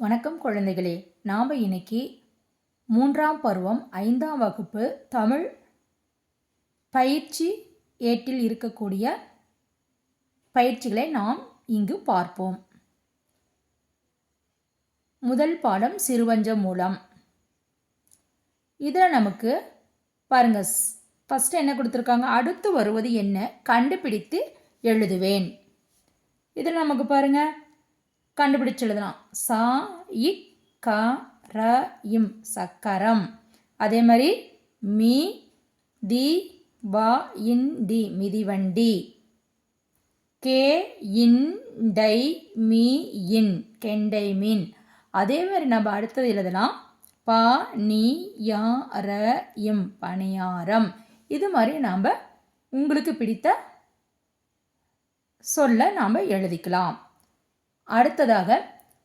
வணக்கம் குழந்தைகளே. நாம் இன்னைக்கு மூன்றாம் பருவம் ஐந்தாம் வகுப்பு தமிழ் பயிற்சி ஏட்டில் இருக்கக்கூடிய பயிற்சிகளை நாம் இங்கு பார்ப்போம். முதல் பாடம் சிறுவஞ்ச மூலம். இதில் நமக்கு பாருங்க ஃபஸ்ட்டு என்ன கொடுத்துருக்காங்க? அடுத்து வருவது என்ன? கண்டுபிடித்து எழுதுவேன். இதில் நமக்கு பாருங்கள் கண்டுபிடிச்சு எழுதலாம் சா இ க ர இம் சக்கரம். அதே மாதிரி மீ தி வா இன் டி மிதிவண்டி கே இன் டை மீ இன் கெண்டை மீன். அதே மாதிரி நம்ம அடுத்தது எழுதலாம். ப நீ யா ர இம் பணியாரம். இது மாதிரி நாம் உங்களுக்கு பிடித்த சொல்ல நாம் எழுதிக்கலாம். அடுத்ததாக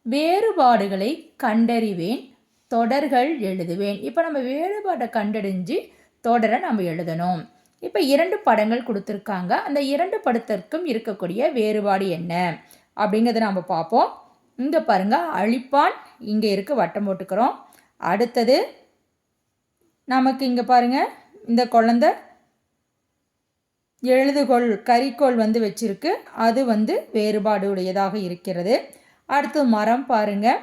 வேறுபாடுகளை கண்டறிவேன் தொடர்கள் எழுதுவேன். இப்போ நம்ம வேறுபாட்டை கண்டறிஞ்சு தொடரை நம்ம எழுதணும். இப்போ இரண்டு படங்கள் கொடுத்துருக்காங்க. அந்த இரண்டு படத்திற்கும் இருக்கக்கூடிய வேறுபாடு என்ன அப்படிங்கிறத நம்ம பார்ப்போம். இங்கே பாருங்கள் அழிப்பான் இங்கே இருக்க வட்டம் போட்டுக்கிறோம். அடுத்தது நமக்கு இங்கே பாருங்கள் இந்த குழந்தை எழுதுகோள் கரிக்கோள் வந்து வச்சிருக்கு. அது வந்து வேறுபாடு உடையதாக இருக்கிறது. அடுத்து மரம் பாருங்க.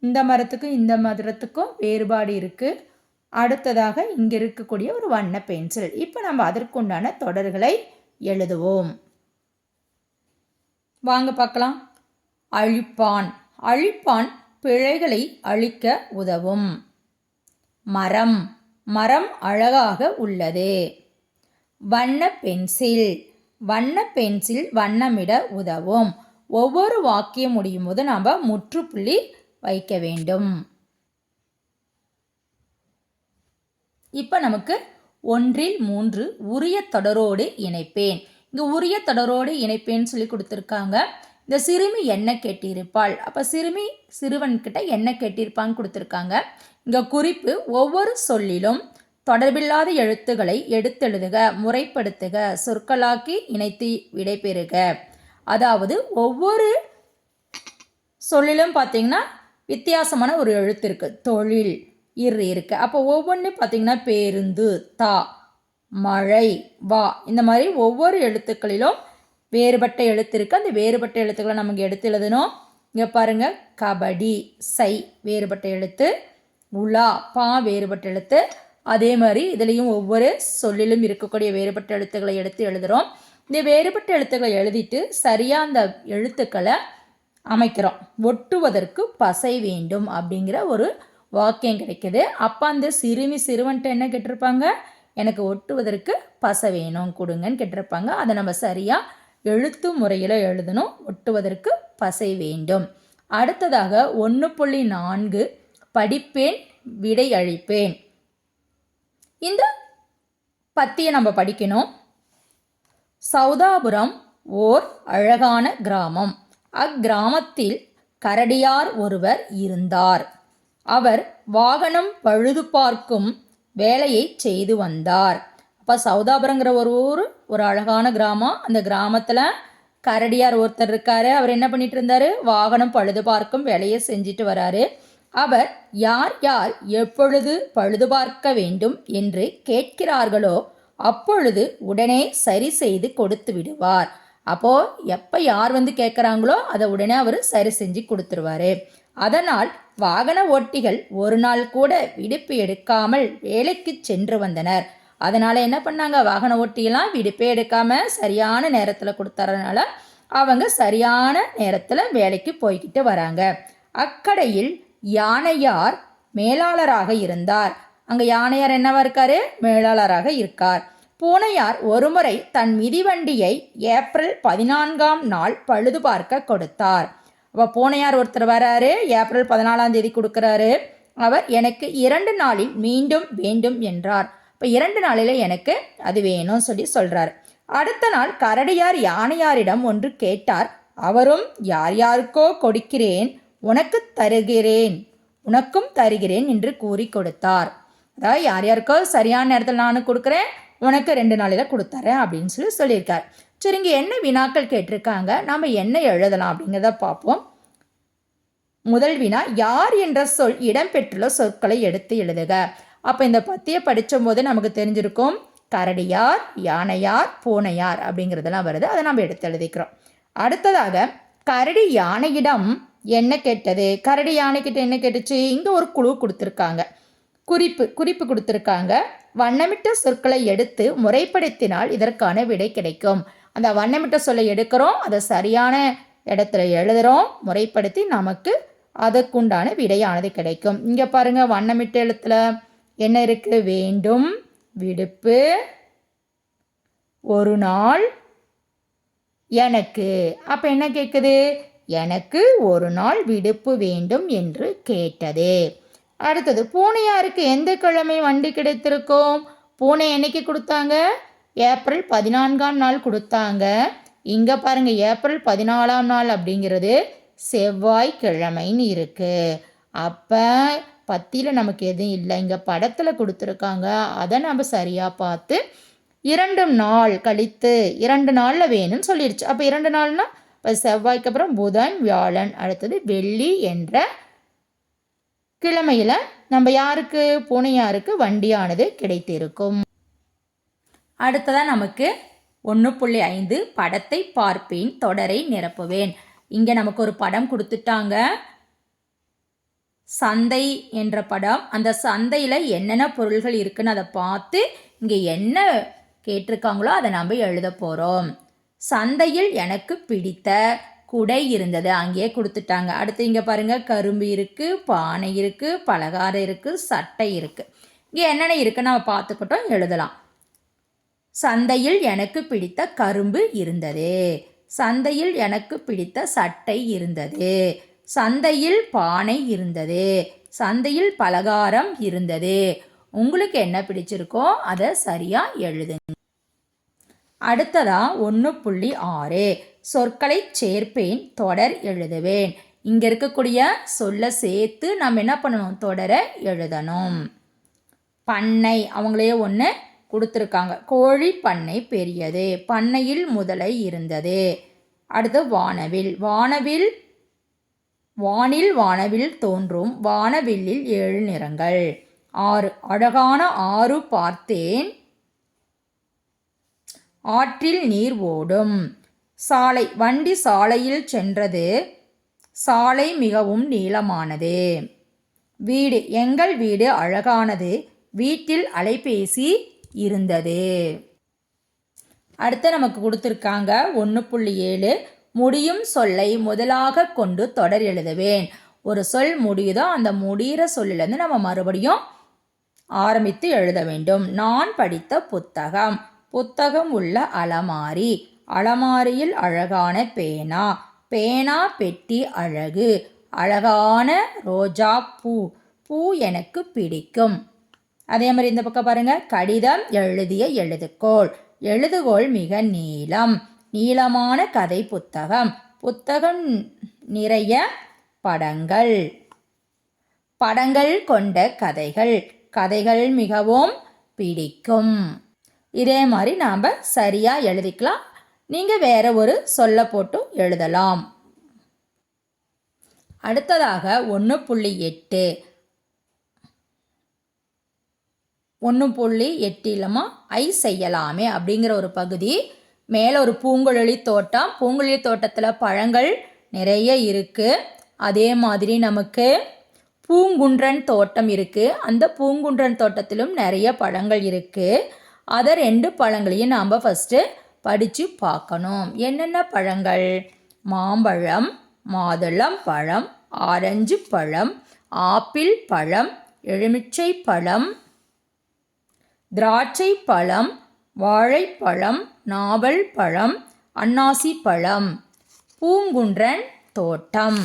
இந்த மரத்துக்கும் இந்த மரத்துக்கும் வேறுபாடு இருக்குது அடுத்ததாக இங்கே இருக்கக்கூடிய ஒரு வண்ண பென்சில். இப்போ நம்ம அதற்குண்டான தொடர்களை எழுதுவோம். வாங்க பார்க்கலாம். அழிப்பான். அழிப்பான் பிழைகளை அழிக்க உதவும். மரம். மரம் அழகாக உள்ளது. வண்ண பென்சில். வண்ண பென்சில் வண்ணமிட உதவும். ஒவ்வொரு வாக்கியம் முடியும் போது நாம் முற்றுப்புள்ளி வைக்க வேண்டும். இப்போ நமக்கு ஒன்றில் மூன்று உரிய தொடரோடு இணைப்பேன். இங்கே உரிய தொடரோடு இணைப்பேன்னு சொல்லி கொடுத்துருக்காங்க. இந்த சிறுமி என்ன கேட்டிருப்பாள்? அப்போ சிறுமி சிறுவன்கிட்ட என்ன கேட்டிருப்பான்னு கொடுத்துருக்காங்க. இங்கே குறிப்பு ஒவ்வொரு சொல்லிலும் தொடர்பில்லாத எழுத்துக்களை எடுத்தெழுதுக முறைப்படுத்துக சொற்களாக்கி இணைத்து விடைபெறுக. அதாவது ஒவ்வொரு சொல்லிலும் பார்த்தீங்கன்னா வித்தியாசமான ஒரு எழுத்து இருக்குது தொழில் இரு இருக்கு. அப்போ ஒவ்வொன்று பார்த்தீங்கன்னா பேருந்து தா மழை வா இந்த மாதிரி ஒவ்வொரு எழுத்துக்களிலும் வேறுபட்ட எழுத்து இருக்குது அந்த வேறுபட்ட எழுத்துக்களை நமக்கு எடுத்து எழுதணும். இங்கே பாருங்கள் கபடி சை வேறுபட்ட எழுத்து உலா பா வேறுபட்ட எழுத்து அதே மாதிரி இதுலேயும் ஒவ்வொரு சொல்லிலும் இருக்கக்கூடிய வேறுபட்ட எழுத்துக்களை எடுத்து எழுதுகிறோம் இந்த வேறுபட்ட எழுத்துக்களை எழுதிட்டு சரியாக அந்த எழுத்துக்களை அமைக்கிறோம். ஒட்டுவதற்கு பசை வேண்டும் அப்படிங்கிற ஒரு வாக்கியம் கிடைக்குது. அப்போ அந்த சிறுமி சிறுவன்ட்ட என்ன கேட்டிருப்பாங்க? எனக்கு ஒட்டுவதற்கு பசை வேணும் கொடுங்கன்னு கேட்டிருப்பாங்க. அதை நம்ம சரியாக எழுத்து முறையில் எழுதணும். ஒட்டுவதற்கு பசை வேண்டும். அடுத்ததாக ஒன்று புள்ளி நான்கு படிப்பேன் விடை அழிப்பேன். இந்த பத்தியை நம்ம படிக்கணும். சௌதாபுரம் ஓர் அழகான கிராமம். அக்கிராமத்தில் கரடியார் ஒருவர் இருந்தார். அவர் வாகனம் பழுது பார்க்கும் வேலையை செய்து வந்தார். அப்போ சௌதாபுரங்கிற ஒரு ஊர் ஒரு அழகான கிராமம். அந்த கிராமத்தில் கரடியார் ஒருத்தர் இருக்காரு. அவர் என்ன பண்ணிட்டு இருந்தார்? வாகனம் பழுது பார்க்கும் வேலையை செஞ்சுட்டு வராரு. அவர் யார் யார் எப்பொழுது பழுதுபார்க்க வேண்டும் என்று கேட்கிறார்களோ அப்பொழுது உடனே சரி செய்து கொடுத்து விடுவார். அப்போ எப்போ யார் வந்து கேட்குறாங்களோ அதை உடனே அவர் சரி செஞ்சு கொடுத்துருவாரு. அதனால் வாகன ஓட்டிகள் ஒரு நாள் கூட விடுப்பு எடுக்காமல் வேலைக்கு சென்று வந்தனர். அதனால் என்ன பண்ணாங்க? வாகன ஓட்டியெல்லாம் விடுப்பே எடுக்காமல் சரியான நேரத்தில் கொடுத்தறதுனால அவங்க சரியான நேரத்தில் வேலைக்கு போய்கிட்டு வராங்க. அக்கடையில் யானையார் மேலாளராக இருந்தார். அங்கே யானையார் என்னவா இருக்காரு? மேலாளராக இருக்கார். பூனையார் ஒருமுறை தன் மிதிவண்டியை ஏப்ரல் பதினான்காம் நாள் பழுது பார்க்க கொடுத்தார். அப்போ பூனையார் ஒருத்தர் வராரு ஏப்ரல் பதினாலாம் தேதி கொடுக்குறாரு. அவர் எனக்கு இரண்டு நாளில் மீண்டும் வேண்டும் என்றார். இப்போ இரண்டு நாளில் எனக்கு அது வேணும்னு சொல்லி சொல்கிறார் அடுத்த நாள் கரடியார் யானையாரிடம் ஒன்று கேட்டார். அவரும் யார் யாருக்கோ கொடுக்கிறேன். உனக்கு தருகிறேன். உனக்கும் தருகிறேன் என்று கூறி கொடுத்தார். அதாவது யார் யாருக்கோ சரியான நேரத்தில் நானும் கொடுக்குறேன் உனக்கு ரெண்டு நாளில் கொடுத்தாரேன் அப்படின்னு சொல்லி சொல்லியிருக்கார். சரி இங்கே என்ன வினாக்கள் கேட்டிருக்காங்க? நாம் என்ன எழுதலாம் அப்படிங்கிறத பார்ப்போம். முதல் வினா யார் என்ற சொல் இடம்பெற்றுள்ள சொற்களை எடுத்து எழுதுக. அப்போ இந்த பத்தியை படிச்சும் போது நமக்கு தெரிஞ்சிருக்கும் கரடியார் யானையார் பூனையார் அப்படிங்கிறதெல்லாம் வருது. அதை நம்ம எடுத்து எழுதிக்கிறோம். அடுத்ததாக கரடி யானையிடம் என்ன கேட்டது? கரடி யானைக்கிட்ட என்ன கேட்டுச்சு? இங்கே ஒரு குழு கொடுத்துருக்காங்க. குறிப்பு குறிப்பு கொடுத்துருக்காங்க. வண்ணமிட்ட சொற்களை எடுத்து முறைப்படுத்தினால் இதற்கான விடை கிடைக்கும். அந்த வண்ணமிட்ட சொல்லை எடுக்கிறோம். அதை சரியான இடத்துல எழுதுகிறோம் முறைப்படுத்தி நமக்கு அதற்குண்டான விடையானது கிடைக்கும். இங்கே பாருங்கள் வண்ணமிட்ட எழுத்தில் என்ன இருக்குது வேண்டும் விடுப்பு ஒரு நாள் எனக்கு. அப்போ என்ன கேட்குது எனக்கு ஒரு நாள் விடுப்பு வேண்டும் என்று கேட்டது. அடுத்தது பூனையாருக்கு எந்த கிழமை வண்டி கிடைத்திருக்கும்? பூனை என்னைக்கு கொடுத்தாங்க? ஏப்ரல் பதினான்காம் நாள் கொடுத்தாங்க. இங்கே பாருங்கள் ஏப்ரல் பதினாலாம் நாள் அப்படிங்கிறது செவ்வாய்க்கிழமைன்னு இருக்குது அப்போ பத்தியில் நமக்கு எதுவும் இல்லை. இங்கே படத்தில் கொடுத்துருக்காங்க. அதை நம்ம சரியாக பார்த்து இரண்டு நாள் கழித்து இரண்டு நாளில் வேணும்னு சொல்லிடுச்சு அப்போ இரண்டு நாள்னால் இப்போ செவ்வாய்க்கு அப்புறம் புதன் வியாழன் அடுத்தது வெள்ளி என்ற கிழமையில் நம்ம யாருக்கு பூனையாருக்கு வண்டியானது கிடைத்திருக்கும். அடுத்ததாக நமக்கு ஒன்று புள்ளி ஐந்து படத்தை பார்ப்பேன் தொடரை நிரப்புவேன். இங்கே நமக்கு ஒரு படம் கொடுத்துட்டாங்க. சந்தை என்ற படம். அந்த சந்தையில் என்னென்ன பொருள்கள் இருக்குன்னு அதை பார்த்து இங்கே என்ன கேட்டிருக்காங்களோ அதை நம்ம எழுத போகிறோம் சந்தையில் எனக்கு பிடித்த குடை இருந்தது. அங்கேயே கொடுத்துட்டாங்க. அடுத்து இங்கே பாருங்கள் கரும்பு இருக்குது பானை இருக்குது பலகாரம் இருக்குது சட்டை இருக்குது இங்கே என்னென்ன இருக்குன்னு நம்ம பார்த்துக்கிட்டோம் எழுதலாம். சந்தையில் எனக்கு பிடித்த கரும்பு இருந்தது. சந்தையில் எனக்கு பிடித்த சட்டை இருந்தது. சந்தையில் பானை இருந்தது. சந்தையில் பலகாரம் இருந்தது. உங்களுக்கு என்ன பிடிச்சிருக்கோ அதை சரியாக எழுதுங்க. அடுத்ததா ஒன்று புள்ளி ஆறு. சொற்களை சேர்ப்பேன் தொடர் எழுதுவேன். இங்கே இருக்கக்கூடிய சொல்ல சேர்த்து நம்ம என்ன பண்ணணும்? தொடர எழுதணும். பண்ணை அவங்களே ஒன்று கொடுத்துருக்காங்க. கோழி பண்ணை பெரியது. பண்ணையில் முதலை இருந்தது. அடுத்து வானவில். வானவில் வானில் வானவில் தோன்றும். வானவில்லில் ஏழு நிறங்கள். ஆறு. அழகான ஆறு பார்த்தேன். ஆற்றில் நீர் ஓடும். சாலை வண்டி சாலையில் சென்றது. சாலை மிகவும் நீளமானது. வீடு எங்கள் வீடு அழகானது. வீட்டில் அலைபேசி இருந்தது. அடுத்து நமக்கு கொடுத்துருக்காங்க ஒன்று புள்ளி ஏழு. முடியும் சொல்லை முதலாக கொண்டு தொடர் எழுதுவேன். ஒரு சொல் முடியுதோ அந்த முடிகிற சொல்லிலேருந்து நம்ம மறுபடியும் ஆரம்பித்து எழுத வேண்டும். நான் படித்த புத்தகம். புத்தகம் உள்ள அலமாரி. அலமாரியில் அழகான பேனா. பேனா பெட்டி அழகு. அழகான ரோஜா பூ. பூ எனக்கு பிடிக்கும். அதே மாதிரி இந்த பக்கம் பாருங்கள் கடிதம் எழுதிய எழுதுகோள். எழுதுகோள் மிக நீளம். நீளமான கதை புத்தகம். புத்தகம் நிறைய படங்கள். படங்கள் கொண்ட கதைகள். கதைகள் மிகவும் பிடிக்கும். இதே மாதிரி நாம் சரியாக எழுதிக்கலாம். நீங்கள் வேறு ஒரு சொல்ல போட்டும் எழுதலாம். அடுத்ததாக ஒன்று புள்ளி எட்டு. ஒன்று புள்ளி எட்டிலமா? ஐ செய்யலாமே அப்படிங்கிற ஒரு பகுதி. மேலே ஒரு பூங்குழலி தோட்டம். பூங்குழலி தோட்டத்தில் பழங்கள் நிறைய இருக்குது அதே மாதிரி நமக்கு பூங்குன்றன் தோட்டம் இருக்குது அந்த பூங்குன்றன் தோட்டத்திலும் நிறைய பழங்கள் இருக்குது அதை ரெண்டு பழங்களையும் நாம் ஃபஸ்ட்டு படித்து பார்க்கணும். என்னென்ன பழங்கள்? மாம்பழம் மாதுளம் பழம் ஆரஞ்சு பழம் ஆப்பிள் பழம் எலுமிச்சை பழம் திராட்சை பழம் வாழைப்பழம் நாவல் பழம் அன்னாசி பழம். பூங்குன்றன் தோட்டம்.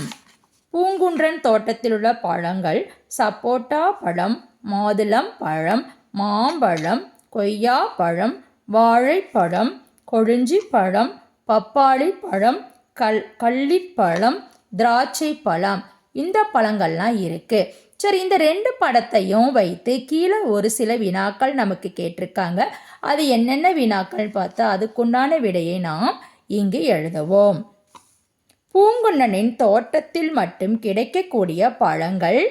பூங்குன்றன் தோட்டத்தில் உள்ள பழங்கள் சப்போட்டா பழம் மாதுளம் பழம் மாம்பழம் கொய்யா பழம் வாழைப்பழம் கொழிஞ்சி பழம் பப்பாளி பழம் கல் கள்ளிப்பழம் திராட்சை பழம் இந்த பழங்கள்லாம் இருக்குது சரி இந்த ரெண்டு படத்தையும் வைத்து கீழே ஒரு சில வினாக்கள் நமக்கு கேட்டிருக்காங்க. அது என்னென்ன வினாக்கள் பார்த்தா அதுக்குண்டான விடையை நாம் இங்கு எழுதுவோம். பூங்குன்னனின் தோட்டத்தில் மட்டும் கிடைக்கக்கூடிய பழங்கள்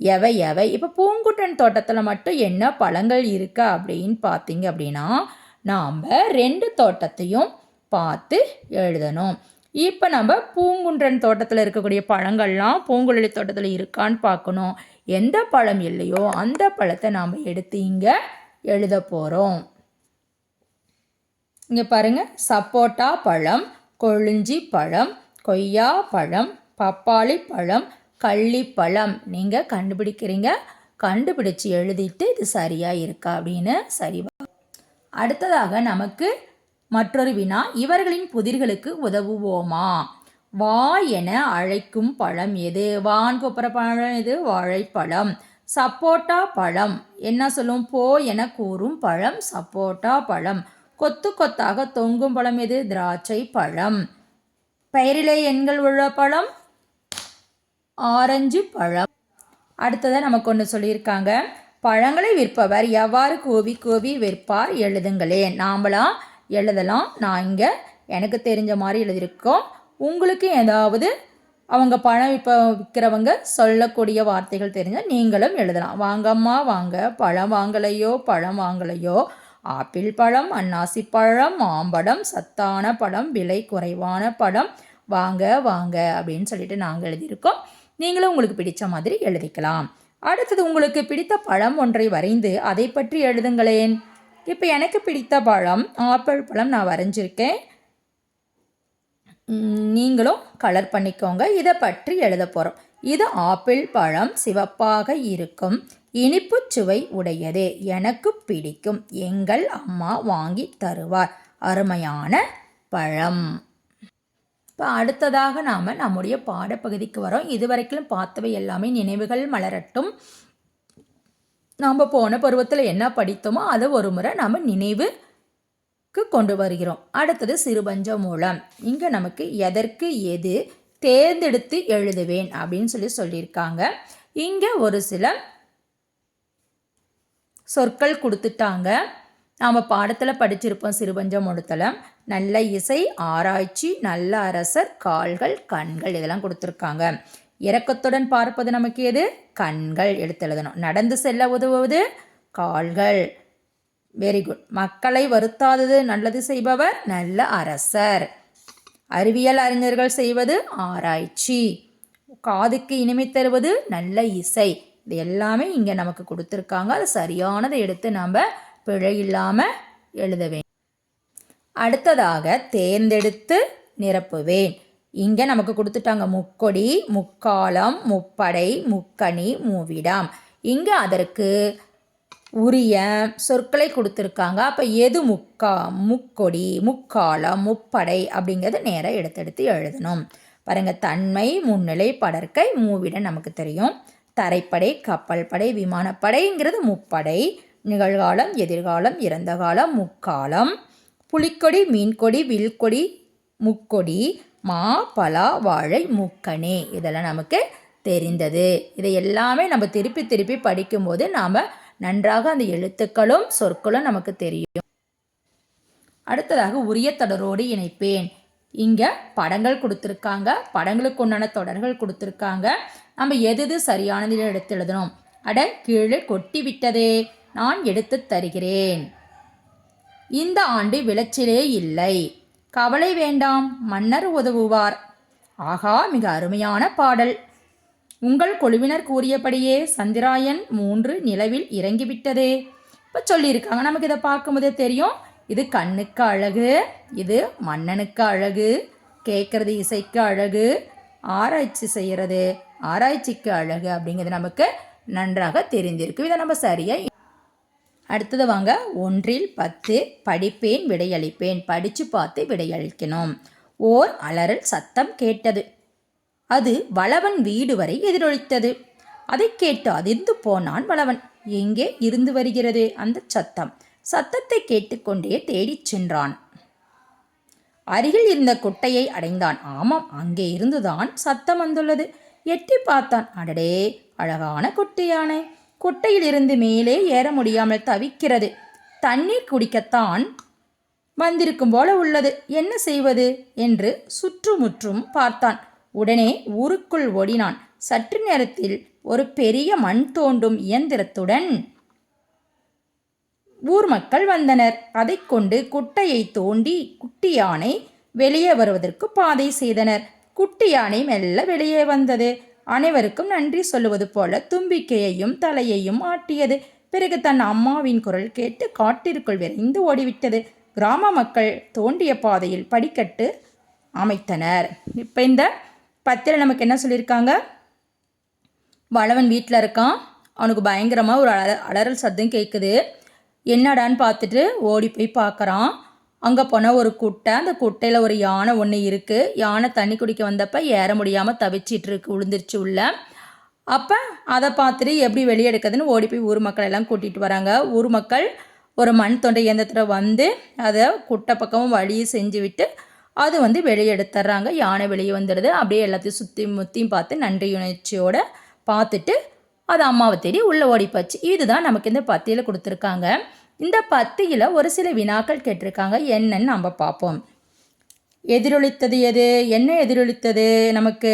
எவை எவை? இப்போ பூங்குட்டன் தோட்டத்தில் மட்டும் என்ன பழங்கள் இருக்கா அப்படின்னு பார்த்தீங்க அப்படின்னா நாம் ரெண்டு தோட்டத்தையும் பார்த்து எழுதணும். இப்போ நம்ம பூங்குன்றன் தோட்டத்தில் இருக்கக்கூடிய பழங்கள்லாம் பூங்குழலி தோட்டத்தில் இருக்கான்னு பார்க்கணும். எந்த பழம் இல்லையோ அந்த பழத்தை நாம் எடுத்து இங்கே எழுத போகிறோம் இங்கே பாருங்கள் சப்போட்டா பழம் கொழிஞ்சி பழம் கொய்யா பழம் பப்பாளி பழம் கள்ளிப்பழம். நீங்கள் கண்டுபிடிக்கிறீங்க. கண்டுபிடிச்சு எழுதிட்டு இது சரியாக இருக்கா அப்படின்னு சரி அடுத்ததாக நமக்கு மற்றொரு வினா. இவர்களின் புதிர்களுக்கு உதவுவோமா? வா என அழைக்கும் பழம் எது? வான் கூப்பிட்ற பழம் எது? வாழைப்பழம். சப்போட்டா பழம். என்ன சொல்லும்? போ என கூறும் பழம் சப்போட்டா பழம். கொத்து கொத்தாக தொங்கும் பழம் எது? திராட்சை பழம். பெயரிலே எண்கள் உள்ள பழம். ஆரஞ்சு பழம். அடுத்ததாக நமக்கு ஒன்று சொல்லியிருக்காங்க. பழங்களை விற்பவர் எவ்வாறு கூவி கூவி விற்பார் எழுதுங்களேன் நாம்பளாம் எழுதலாம். நான் இங்கே எனக்கு தெரிஞ்ச மாதிரி எழுதியிருக்கோம். உங்களுக்கு ஏதாவது அவங்க பழம் விற்ப விற்கிறவங்க சொல்லக்கூடிய வார்த்தைகள் தெரிஞ்சால் நீங்களும் எழுதலாம். வாங்கம்மா வாங்க. பழம் வாங்கலையோ பழம் வாங்கலையோ. ஆப்பிள் பழம் அன்னாசி பழம் மாம்பழம் சத்தான பழம் விலை குறைவான பழம். வாங்க வாங்க அப்படின்னு சொல்லிட்டு நாங்கள் எழுதியிருக்கோம். நீங்களும் உங்களுக்கு பிடித்த மாதிரி எழுதிக்கலாம். அடுத்தது உங்களுக்கு பிடித்த பழம் ஒன்றை வரைந்து அதை பற்றி எழுதுங்களேன். இப்போ எனக்கு பிடித்த பழம் ஆப்பிள் பழம் நான் வரைஞ்சிருக்கேன். நீங்களும் கலர் பண்ணிக்கோங்க. இதை பற்றி எழுத போகிறோம் இது ஆப்பிள் பழம் சிவப்பாக இருக்கும். இனிப்பு சுவை உடையது எனக்கு பிடிக்கும். எங்கள் அம்மா வாங்கி தருவார். அருமையான பழம். இப்போ அடுத்ததாக நாம் நம்முடைய பாடப்பகுதிக்கு வரோம். இதுவரைக்கும் பார்த்தவை எல்லாமே நினைவுகள் மலரட்டும். நாம் போன பருவத்தில் என்ன படித்தோமோ அதை ஒரு முறை நாம் நினைவுக்கு கொண்டு வருகிறோம். அடுத்தது சிறுபஞ்ச மூலம். இங்கே நமக்கு எதற்கு எது தேர்ந்தெடுத்து எழுதுவேன் அப்படின்னு சொல்லி சொல்லியிருக்காங்க. இங்கே ஒரு சில சொற்கள் கொடுத்துட்டாங்க. நாம் பாடத்தில் படிச்சிருப்போம் சிறுபஞ்சம் முழுத்தில் நல்ல இசை ஆராய்ச்சி நல்ல அரசர் கால்கள் கண்கள் இதெல்லாம் கொடுத்துருக்காங்க. இரக்கத்துடன் பார்ப்பது நமக்கு எது? கண்கள் எடுத்து எழுதணும். நடந்து செல்ல உதவுவது? கால்கள். வெரி குட் மக்களை வருத்தாதது நல்லது செய்பவர்? நல்ல அரசர். அறிவியல் அறிஞர்கள் செய்வது? ஆராய்ச்சி. காதுக்கு இனிமை தருவது? நல்ல இசை. இது எல்லாமே இங்கே நமக்கு கொடுத்துருக்காங்க. அது சரியானதை எடுத்து நம்ம பிழை இல்லாமல் எழுத அடுத்ததாக தேர்ந்தெடுத்து நிரப்புவேன். இங்கே நமக்கு கொடுத்துட்டாங்க முக்கொடி முக்காலம் முப்படை முக்கணி மூவிடம். இங்கே அதற்கு உரிய சொற்களை கொடுத்துருக்காங்க. அப்போ எது முக்கா முக்கொடி முக்காலம் முப்படை அப்படிங்கிறது நேராக எடுத்தெடுத்து எழுதணும். பாருங்கள் தன்மை முன்னிலை படற்கை மூவிடம் நமக்கு தெரியும். தரைப்படை கப்பல் படை விமானப்படைங்கிறது முப்படை. நிகழ்காலம் எதிர்காலம் இறந்த காலம் முக்காலம் புலிக்கொடி மீன்கொடி வில்கொடி முக்கொடி மா பலா வாழை முக்கணி இதெல்லாம் நமக்கு தெரிந்தது. இதை எல்லாமே நம்ம திருப்பி திருப்பி படிக்கும்போது நாம் நன்றாக அந்த எழுத்துக்களும் சொற்களும் நமக்கு தெரியும். அடுத்ததாக உரிய தொடரோடு இணைப்பேன். இங்கே படங்கள் கொடுத்துருக்காங்க. படங்களுக்கு உண்டான தொடர்கள் கொடுத்துருக்காங்க. நம்ம எது எது சரியானதில் எடுத்து எழுதணும். அட கீழே கொட்டி விட்டதே நான் எடுத்து தருகிறேன். இந்த ஆண்டு விளைச்சலே இல்லை. கவலை வேண்டாம் மன்னர் உதவுவார். ஆகா மிக அருமையான பாடல். உங்கள் குழுவினர் கூறியபடியே சந்திராயன் மூன்று நிலவில் இறங்கிவிட்டதே. இப்போ சொல்லியிருக்காங்க நமக்கு இதை பார்க்கும்போதே தெரியும். இது கண்ணுக்கு அழகு இது மன்னனுக்கு அழகு கேட்குறது இசைக்கு அழகு ஆராய்ச்சி செய்கிறது ஆராய்ச்சிக்கு அழகு அப்படிங்கிறது நமக்கு நன்றாக தெரிந்திருக்கு இதை நம்ம சரியாக அடுத்தது வாங்க ஒன்றில் பத்து படிப்பேன் விடையளிப்பேன். படித்து பார்த்து விடையளிக்கணும். ஓர் அலறல் சத்தம் கேட்டது. அது வளவன் வீடு வரை எதிரொலித்தது. அதை கேட்டு அதிர்ந்து போனான் வளவன். எங்கே இருந்து வருகிறது அந்த சத்தம்? சத்தத்தை கேட்டுக்கொண்டே தேடிச் சென்றான். அருகில் இருந்த குட்டையை அடைந்தான். ஆமாம் அங்கே இருந்துதான் சத்தம் வந்துள்ளது. எட்டி பார்த்தான். அடடே அழகான குட்டியானை. குட்டையிலிருந்து மேலே ஏற முடியாமல் தவிக்கிறது. தண்ணீர் குடிக்கத்தான் வந்திருக்கும் போல உள்ளது. என்ன செய்வது? என்று சுற்றுமுற்றும் பார்த்தான். உடனே ஊருக்குள் ஓடினான். சற்று நேரத்தில் ஒரு பெரிய மண் தோண்டும் இயந்திரத்துடன் ஊர் மக்கள் வந்தனர். அதைக் கொண்டு குட்டையை தோண்டி குட்டி யானை வெளியே வருவதற்கு பாதை செய்தனர். குட்டி யானை மெல்ல வெளியே வந்தது. அனைவருக்கும் நன்றி சொல்லுவது போல தும்பிக்கையையும் தலையையும் ஆட்டியது. பிறகு தன் அம்மாவின் குரல் கேட்டு காட்டிற்குள் விரைந்து ஓடிவிட்டது. கிராம மக்கள் தோண்டிய பாதையில் படிக்கட்டு அமைத்தனர். இப்போ இந்த பத்தில் நமக்கு என்ன சொல்லியிருக்காங்க? வளவன் வீட்டில் இருக்கான். அவனுக்கு பயங்கரமாக ஒரு அல அலறல் சத்தம் கேட்குது என்னடான்னு பார்த்துட்டு ஓடி போய் பார்க்குறான். அங்கே போனால் ஒரு குட்டை அந்த குட்டையில் ஒரு யானை ஒன்று இருக்குது யானை தண்ணி குடிக்க வந்தப்போ ஏற முடியாமல் தவிச்சிட்டு இருக்கு விழுந்துருச்சு உள்ள. அப்போ அதை பார்த்துட்டு எப்படி வெளியே எடுக்கிறதுன்னு ஓடி போய் ஊர் மக்கள் எல்லாம் கூட்டிகிட்டு வராங்க. ஊர் மக்கள் ஒரு மண் தொண்டை இயந்திரத்தில் வந்து அதை குட்டை பக்கமும் வழியை செஞ்சு விட்டு அது வந்து வெளியே எடுத்துட்றாங்க யானை வெளியே வந்துடுது. அப்படியே எல்லாத்தையும் சுற்றி முத்தியும் பார்த்து நன்றி உணர்ச்சியோடு பார்த்துட்டு அது அம்மாவை தேடி உள்ளே ஓடிப்பாச்சு இதுதான் நமக்கு இந்த பத்தியில் கொடுத்துருக்காங்க. இந்த பத்தியில் ஒரு சில வினாக்கள் கேட்டிருக்காங்க. என்னன்னு நம்ம பார்ப்போம். எதிரொலித்தது எது? என்ன எதிரொலித்தது? நமக்கு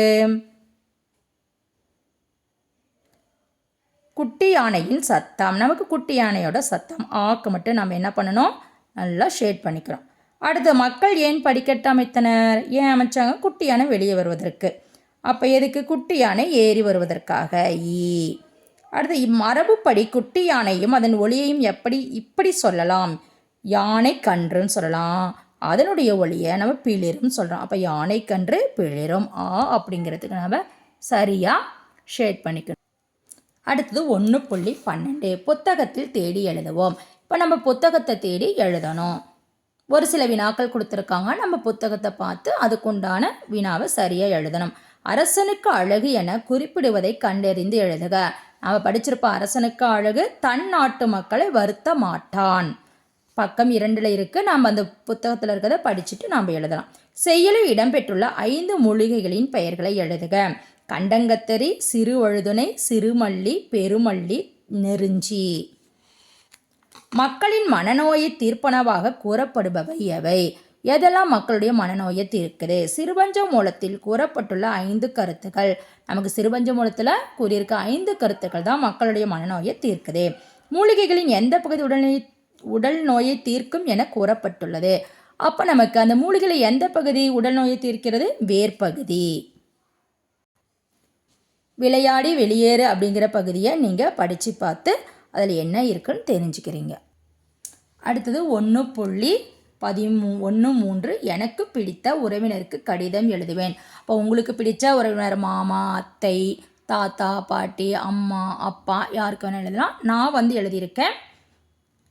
குட்டி யானையின் சத்தம். நமக்கு குட்டி யானையோட சத்தம். ஆக்கு மட்டும் நம்ம என்ன பண்ணணும்? நல்லா ஷேட் பண்ணிக்கிறோம். அடுத்து மக்கள் ஏன் படிக்கட்டு அமைத்தனர்? ஏன் அமைச்சாங்க? குட்டி யானை வெளியே வருவதற்கு. அப்போ எதுக்கு? குட்டி யானை ஏறி வருவதற்காக. ஈ. அடுத்து இம்மரபுப்படி குட்டி யானையும் அதன் ஒளியையும் எப்படி இப்படி சொல்லலாம்? யானை கன்றுன்னு சொல்லலாம். அதனுடைய ஒளியை நம்ம பிளிரும் சொல்கிறோம் அப்போ யானை கன்று பிளிரும். ஆ அப்படிங்கிறதுக்கு நம்ம சரியாக ஷேட் பண்ணிக்கணும். அடுத்தது ஒன்று புள்ளி பன்னெண்டு. புத்தகத்தில் தேடி எழுதுவோம். இப்போ நம்ம புத்தகத்தை தேடி எழுதணும். ஒரு சில வினாக்கள் கொடுத்துருக்காங்க. நம்ம புத்தகத்தை பார்த்து அதுக்குண்டான வினாவை சரியாக எழுதணும். அரசனுக்கு அழகு என குறிப்பிடுவதை கண்டறிந்து எழுதுக. அவன் படிச்சிருப்ப அரசனுக்கு அழகு தன் நாட்டு மக்களை வருத்த மாட்டான். பக்கம் இரண்டில் இருக்குது நாம் அந்த புத்தகத்தில் இருக்கிறத படிச்சுட்டு நாம் எழுதலாம். செய்யலில் இடம்பெற்றுள்ள ஐந்து மூலிகைகளின் பெயர்களை எழுதுக. கண்டங்கத்தரி சிறுவழுதுணை சிறுமல்லி பெருமல்லி நெருஞ்சி. மக்களின் மனநோயை தீர்ப்பனவாக கூறப்படுபவை எவை? எதெல்லாம் மக்களுடைய மனநோயை தீர்க்குது? சிறுபஞ்ச மூலத்தில் கூறப்பட்டுள்ள ஐந்து கருத்துக்கள். நமக்கு சிறுபஞ்ச மூலத்தில் கூறியிருக்க ஐந்து கருத்துக்கள் தான் மக்களுடைய மனநோயை தீர்க்குது. மூலிகைகளின் எந்த பகுதி உடல்நிலை உடல் நோயை தீர்க்கும் என கூறப்பட்டுள்ளது. அப்போ நமக்கு அந்த மூலிகளை எந்த பகுதி உடல் நோயை தீர்க்கிறது? வேர்பகுதி. விளையாடி வெளியேறு அப்படிங்கிற பகுதியை நீங்கள் படித்து பார்த்து அதில் என்ன இருக்குன்னு தெரிஞ்சுக்கிறீங்க. அடுத்தது ஒன்று புள்ளி பதிமூ ஒன்று மூன்று எனக்கு பிடித்த உறவினருக்கு கடிதம் எழுதுவேன். இப்போ உங்களுக்கு பிடித்த உறவினர் மாமா அத்தை தாத்தா பாட்டி அம்மா அப்பா யாருக்கு வேணால் எழுதலாம். நான் வந்து எழுதியிருக்கேன்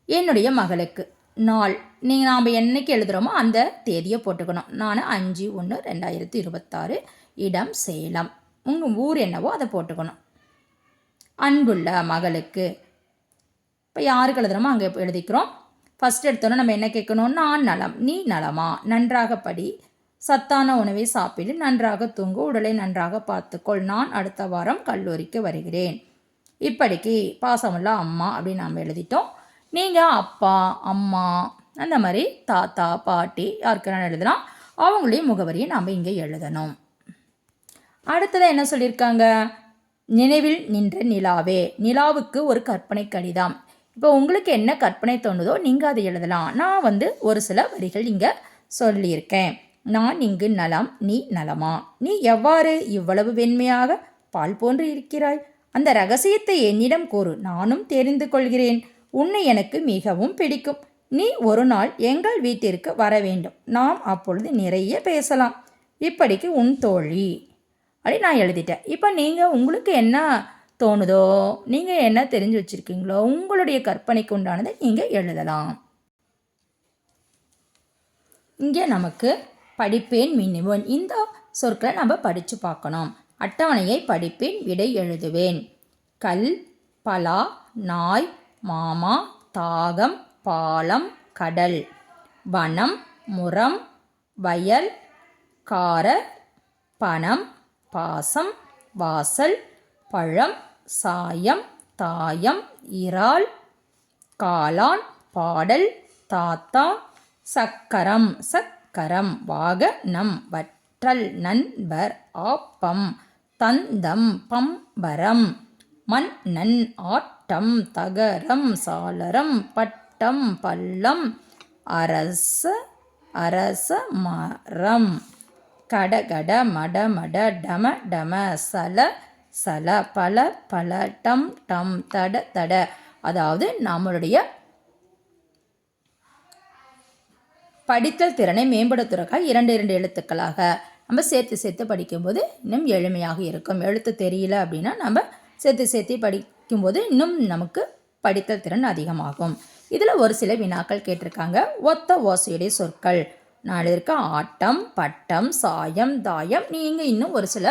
என்னுடைய மகளுக்கு. நாள். நீங்கள் நாம் என்னைக்கு எழுதுகிறோமோ அந்த தேதியை போட்டுக்கணும். நான் அஞ்சு ஒன்று ரெண்டாயிரத்தி இருபத்தாறு இடம் சேலம். உங்கள் ஊர் என்னவோ அதை போட்டுக்கணும். அன்புள்ள மகளுக்கு. இப்போ யாருக்கு எழுதுகிறோமோ அங்கே எழுதிக்கிறோம். ஃபஸ்ட் எடுத்தோன்னே நம்ம என்ன கேட்கணும்? நான் நலம். நீ நலமா? நன்றாக படி. சத்தான உணவை சாப்பிடு. நன்றாக தூங்கு. உடலை நன்றாக பார்த்துக்கொள். நான் அடுத்த வாரம் கல்லூரிக்கு வருகிறேன். இப்படிக்கு பாசமுள்ள அம்மா அப்படின்னு நாம் எழுதிட்டோம். நீங்கள் அப்பா அம்மா அந்த மாதிரி தாத்தா பாட்டி யாருக்கெல்லாம் எழுதலாம்? அவங்களுடைய முகவரியை நாம் இங்கே எழுதணும். அடுத்ததாக என்ன சொல்லியிருக்காங்க? நினைவில் நின்ற நிலாவே. நிலாவுக்கு ஒரு கற்பனை கடிதம். இப்போ உங்களுக்கு என்ன கற்பனை தோணுதோ நீங்கள் அதை எழுதலாம். நான் வந்து ஒரு சில வரிகள் இங்கே சொல்லியிருக்கேன். நான் இங்கு நலம் நீ நலமா? நீ எவ்வாறு இவ்வளவு வெண்மையாக பால் போன்று இருக்கிறாய்? அந்த ரகசியத்தை என்னிடம் கூறு. நானும் தெரிந்து கொள்கிறேன். உன்னை எனக்கு மிகவும் பிடிக்கும். நீ ஒரு நாள் எங்கள் வீட்டிற்கு வர வேண்டும். நாம் அப்பொழுது நிறைய பேசலாம். இப்படிக்கு உன் தோழி. அப்படி நான் எழுதிட்டேன். இப்போ நீங்கள் உங்களுக்கு என்ன தோணுதோ? நீங்கள் என்ன தெரிஞ்சு வச்சுருக்கீங்களோ உங்களுடைய கற்பனைக்கு உண்டானதை நீங்கள் எழுதலாம். இங்கே நமக்கு படிப்பேன் மின்னுவேன். இந்த சொற்களை நம்ம படித்து பார்க்கணும். அட்டவணையை படிப்பேன் விடை எழுதுவேன். கல் பலா நாய் மாமா தாகம் பாலம் கடல். வனம் முரம் வயல் கார பணம் பாசம் வாசல் பழம் சாயம் தாயம் இறால் காளான் பாடல் தாத்தா சக்கரம் சக்கரம் வாகனம் வற்றல் நண்பர் ஆப்பம் தந்தம் பம்பரம் மன்னன் ஆட்டம் தகரம் சாளரம் பட்டம் பள்ளம் அரச அரச மரம். கடகட மட மட டம டம சல சல பல பல டம் டம் தட தட. அதாவது நம்மளுடைய படித்தல் திறனை மேம்படுத்துறதுக்காக இரண்டு இரண்டு எழுத்துக்களாக நம்ம சேர்த்து சேர்த்து படிக்கும்போது இன்னும் எளிமையாக இருக்கும். எழுத்து தெரியல அப்படின்னா நம்ம சேர்த்து சேர்த்து படிக்கும்போது இன்னும் நமக்கு படித்தல் திறன் அதிகமாகும். இதில் ஒரு சில வினாக்கள் கேட்டிருக்காங்க. ஒத்த ஓசையுடைய சொற்கள். நாலு இருக்க. ஆட்டம் பட்டம் சாயம் தாயம். நீங்கள் இன்னும் ஒரு சில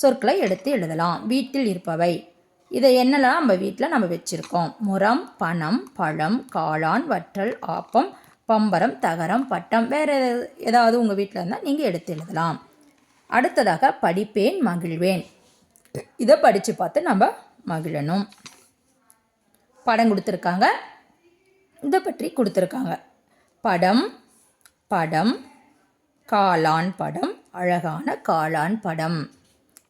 சொற்களை எடுத்து எழுதலாம். வீட்டில் இருப்பவை. இதை என்னெல்லாம் நம்ம வீட்டில் நம்ம வச்சுருக்கோம்? முரம் பணம் பழம் காளான் வற்றல் ஆப்பம் பம்பரம் தகரம் பட்டம். வேறு ஏதாவது உங்கள் வீட்டில் இருந்தால் நீங்கள் எடுத்து எழுதலாம். அடுத்ததாக படிப்பேன் மகிழ்வேன். இதை படித்து பார்த்து நம்ம மகிழணும். படம் கொடுத்துருக்காங்க. இதை பற்றி கொடுத்துருக்காங்க. படம் படம் காளான் படம் அழகான காளான் படம்.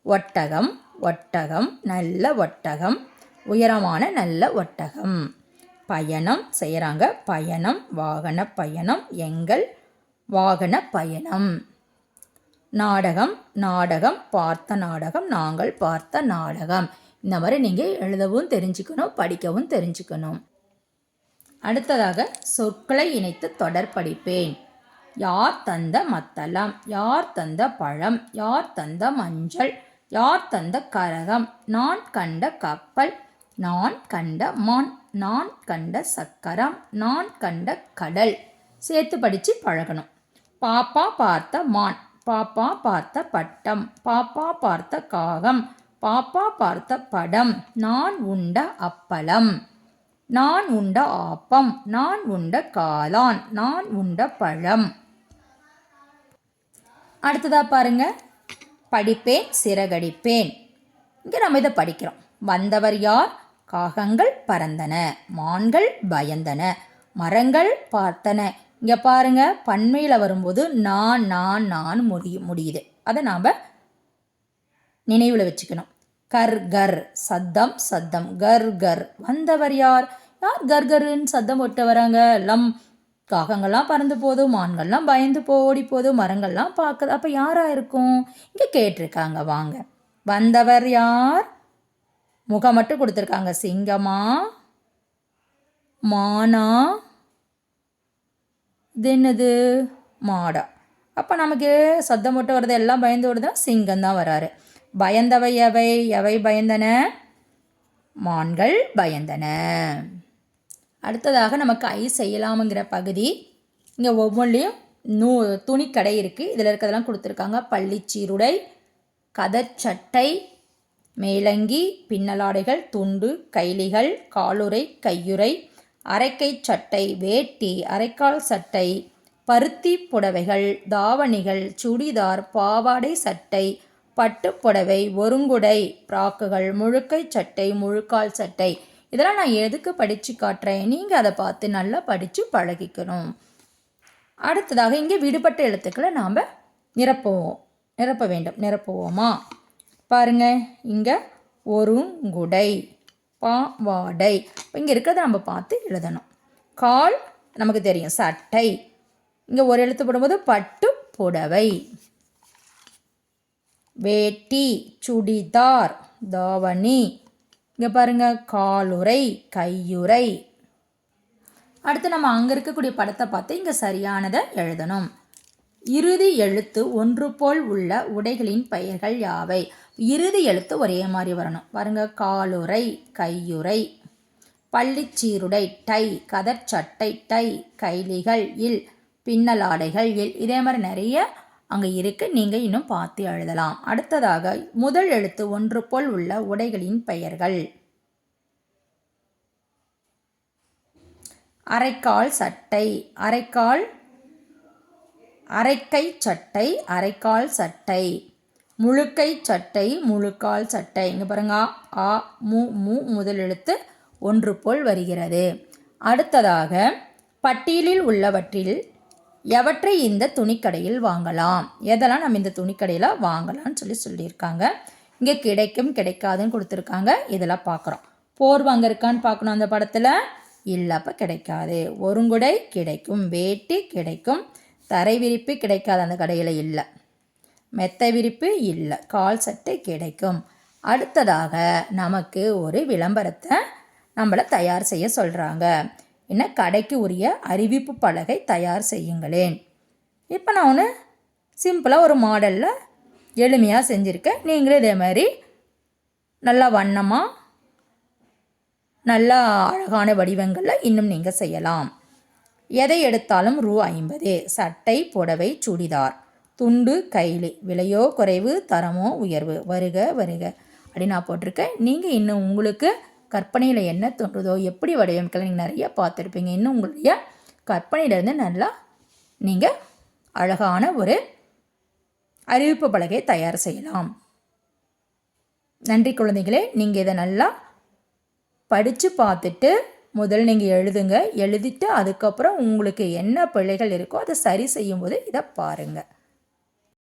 ஒட்டகம் ஒட்டகம் நல்ல ஒட்டகம் உயரமான நல்ல ஒட்டகம். பயணம் செய்கிறாங்க பயணம் வாகன பயணம் எங்கள் வாகன பயணம். நாடகம் நாடகம் பார்த்த நாடகம் நாங்கள் பார்த்த நாடகம். இந்த மாதிரி நீங்கள் எழுதவும் தெரிஞ்சுக்கணும் படிக்கவும் தெரிஞ்சுக்கணும். அடுத்ததாக சொற்களை இணைத்து தொடர் படிப்பேன். யார் தந்த மத்தளம்? யார் தந்த பழம்? யார் தந்த மஞ்சள்? யார் தந்த கரகம்? நான் கண்ட கப்பல். நான் கண்ட மான் நான் கண்ட சக்கரம். நான் கண்ட கடல். சேர்த்து படித்து பழகணும். பாப்பா பார்த்த மான். பாப்பா பார்த்த பட்டம். பாப்பா பார்த்த காகம். பாப்பா பார்த்த படம். நான் உண்ட அப்பளம். நான் உண்ட ஆப்பம். நான் உண்ட காளான். நான் உண்ட பழம். அடுத்ததா பாருங்கள் படிப்பேன் சிறகடிப்பேன். இங்கே நம்ம இதை படிக்கிறோம். வந்தவர் யார்? காகங்கள் பறந்தன மான்கள் பயந்தன மரங்கள் பார்த்தன. இங்கே பாருங்க பன்மையில் வரும்போது நான் நான் நான் முடிய முடியுது. அதை நாம் நினைவில் வச்சுக்கணும். கர் கர் சத்தம் சத்தம். கர் கர். வந்தவர் யார்? யார் கர்கருன்னு சத்தம் போட்டு வராங்க? லம் காகங்கள்லாம் பறந்து போதும் மான்கள்லாம் பயந்து ஓடி போதும் மரங்கள்லாம் பார்க்குது. அப்போ யாராக இருக்கும்? இங்கே கேட்டிருக்காங்க வாங்க. வந்தவர் யார்? முகம் மட்டும் கொடுத்துருக்காங்க. சிங்கமா? மானா? இது என்னது? மாடா. அப்போ நமக்கு சத்தம் போட்டு வர்றது எல்லாம் பயந்து ஓடுதா சிங்கம் தான் வராரு. பயந்தவை எவை? எவை பயந்தன? மான்கள் பயந்தன. அடுத்ததாக நமக்கு ஐ செய்யலாமுங்கிற பகுதி. இங்கே ஒவ்வொன்றிலையும் நூ துணிக்கடை இருக்குது இதில் இருக்கிறதெல்லாம் கொடுத்துருக்காங்க. பள்ளிச்சீருடை கதச்சட்டை மேலங்கி பின்னலாடைகள் துண்டு கைலிகள் காலுறை கையுறை அரைக்கை சட்டை வேட்டி அரைக்கால் சட்டை பருத்தி புடவைகள் தாவணிகள் சுடிதார் பாவாடை சட்டை பட்டுப்புடவை ஒருங்குடை பிராக்குகள் முழுக்கை சட்டை முழுக்கால் சட்டை இதெல்லாம் நான் எதுக்கு படித்து காட்டுறேன்? நீங்கள் அதை பார்த்து நல்லா படித்து பழகிக்கணும். அடுத்ததாக இங்கே விடுபட்ட எழுத்துக்களை நாம் நிரப்புவோம். நிரப்ப வேண்டும். நிரப்புவோமா? பாருங்கள் இங்கே ஒருங்குடை பாவாடை இங்கே இருக்கிறத நம்ம பார்த்து எழுதணும். கால் நமக்கு தெரியும். சட்டை. இங்கே ஒரு எழுத்து போடும்போது பட்டு புடவை. வேட்டி சுடிதார் தாவணி. இங்கே பாருங்கள் காலுறை கையுறை. அடுத்து நம்ம அங்கே இருக்கக்கூடிய படத்தை பார்த்து இங்கே சரியானதை எழுதணும். இறுதி எழுத்து ஒன்று போல் உள்ள உடைகளின் பெயர்கள் யாவை? இறுதி எழுத்து ஒரே மாதிரி வரணும். பாருங்க காலுறை கையுறை. பள்ளிச்சீருடை டை கதர் சட்டை டை கைலிகள் இல் பின்னலாடைகள் இல். இதே மாதிரி நிறைய அங்கே இருக்க நீங்கள் இன்னும் பார்த்து எழுதலாம் அடுத்ததாக முதல் எழுத்து ஒன்று போல் உள்ள உடைகளின் பெயர்கள். அரைக்கால் சட்டை அரைக்கால் அரைக்கை சட்டை அரைக்கால் சட்டை. முழுக்கை சட்டை முழுக்கால் சட்டை. இங்கே பாருங்க ஆ மு மு முதல் எழுத்து ஒன்று போல் வருகிறது. அடுத்ததாக பட்டியலில் உள்ளவற்றில் எவற்றை இந்த துணிக்கடையில் வாங்கலாம்? எதெல்லாம் நம்ம இந்த துணிக்கடையில் வாங்கலாம்னு சொல்லி சொல்லியிருக்காங்க. இங்கே கிடைக்கும் கிடைக்காதுன்னு கொடுத்துருக்காங்க. இதெல்லாம் பார்க்குறோம். போர்வாங்க இருக்கான்னு பார்க்கணும் அந்த படத்தில். இல்லை அப்போ கிடைக்காது. ஒருங்குடை கிடைக்கும் வேட்டி கிடைக்கும் தரை விரிப்பு கிடைக்காது அந்த கடையில் இல்லை. மெத்தை விரிப்பு இல்லை கால் சட்டை கிடைக்கும். அடுத்ததாக நமக்கு ஒரு விளம்பரத்தை நம்மளை தயார் செய்ய சொல்கிறாங்க என்ன கடைக்கு உரிய அறிவிப்பு பலகை தயார் செய்யுங்களேன். இப்போ நான் ஒன்று சிம்பிளாக ஒரு மாடலில் எளிமையாக செஞ்சுருக்கேன். நீங்களும் இதே மாதிரி நல்லா வண்ணமாக நல்லா அழகான வடிவங்களில் இன்னும் நீங்கள் செய்யலாம். எதை எடுத்தாலும் ரூ ஐம்பது. சட்டை புடவை சுடிதார். துண்டு கைலி. விலையோ குறைவு தரமோ உயர்வு. வருக வருக. அப்படின்னு நான் போட்டிருக்கேன். நீங்கள் இன்னும் உங்களுக்கு கற்பனையில் என்ன தோன்றுதோ எப்படி வடிவமைக்கலாம் நீங்கள் நிறைய பார்த்துருப்பீங்க. இன்னும் உங்களுடைய கற்பனையிலேருந்து நல்லா நீங்கள் அழகான ஒரு அறிவிப்பு பலகையை தயார் செய்யலாம். நன்றி குழந்தைகளே நீங்கள் இதை நல்லா படித்து பார்த்துட்டு முதல் நீங்கள் எழுதுங்க. எழுதிட்டு அதுக்கப்புறம் உங்களுக்கு என்ன பிழைகள் இருக்கோ அதை சரி செய்யும்போது இதை பாருங்கள்